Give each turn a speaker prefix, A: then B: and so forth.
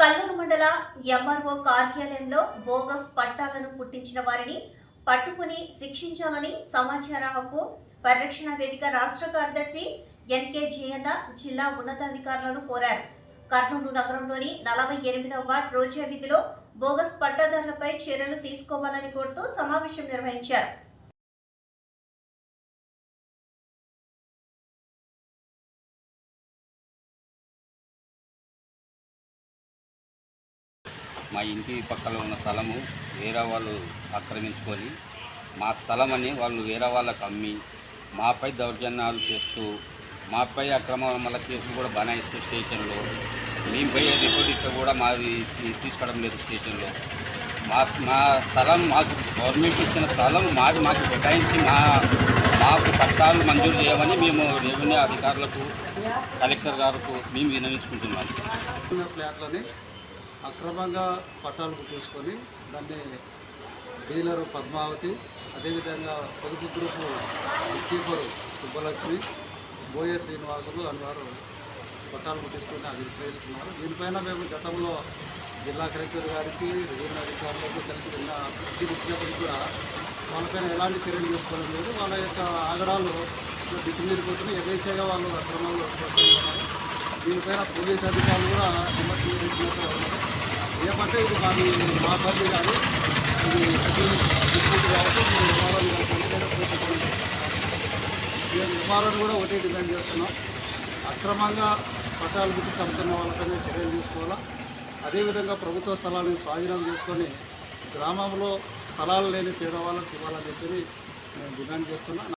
A: కల్లూరు మండల ఎంఆర్ఓ కార్యాలయంలో బోగస్ పట్టాలను పుట్టించిన వారిని పట్టుకుని శిక్షించాలని సమాచార హక్కు పరిరక్షణ వేదిక రాష్ట్ర కార్యదర్శి ఎన్కే జయన్న జిల్లా ఉన్నతాధికారులను కోరారు. కర్నూలు నగరంలోని నలభై ఎనిమిదవ వార్డ్ రోజా విధిలో బోగస్ పట్టాదారులపై చర్యలు తీసుకోవాలని కోరుతూ సమావేశం నిర్వహించారు.
B: మా ఇంటి పక్కన ఉన్న స్థలము వేరే వాళ్ళు ఆక్రమించుకొని మా స్థలం అని వాళ్ళు వేరే వాళ్ళకు అమ్మి మాపై దౌర్జన్యాలు చేస్తూ మాపై అక్రమాల కేసులు కూడా బనాయిస్తూ స్టేషన్లో. మేము పోయే రిపోర్ట్ ఇస్తే కూడా మాది తీసుకోవడం లేదు స్టేషన్లో. మా మా స్థలం మాకు గవర్నమెంట్ ఇచ్చిన స్థలం మాది మాకు కేటాయించి మా మాకు పట్టాలు మంజూరు చేయమని మేము రెవెన్యూ అధికారులకు కలెక్టర్ గారికి మేము వినవించుకుంటున్నాము
C: ఫ్లాట్లని అక్రమంగా పట్టాలు తీసుకొని దాన్ని డీలరు పద్మావతి అదేవిధంగా పొదుపు గ్రూపు కీపరు సుబ్బలక్ష్మి బోయే శ్రీనివాసులు అని వారు పట్టాలు పుట్టించుకొని అది విక్రయిస్తున్నారు. దీనిపైన మేము గతంలో జిల్లా కలెక్టర్ గారికి రెవెన్యూ అధికారులకు కలిసి నిన్న ఇచ్చినప్పటికీ కూడా వాళ్ళపైన ఎలాంటి చర్యలు తీసుకోవడం లేదు. వాళ్ళ యొక్క ఆగడాలు దిక్కు మీరిపోతున్నాయి యథేచ్ఛగా వాళ్ళు అక్రమంలో దీనిపైన పోలీస్ అధికారులు కూడా అంటే ఇది మాది మా పరిధి కాదు ఇది సివిల్ డిస్ట్రిక్ట్ కాబట్టి మీరు వివరాలు ఇవ్వాల్సిందిగా మేము కూడా ఒకటే డిమాండ్ చేస్తున్నాం అక్రమంగా పట్టాలు గుర్తి చంపుతున్న వాళ్ళపైన చర్యలు తీసుకోవాలా? అదేవిధంగా ప్రభుత్వ స్థలాన్ని స్వాధీనం చేసుకొని గ్రామంలో స్థలాలు లేని పేదవాళ్ళకి ఇవ్వాలని చెప్పి మేము డిమాండ్ చేస్తున్నాం.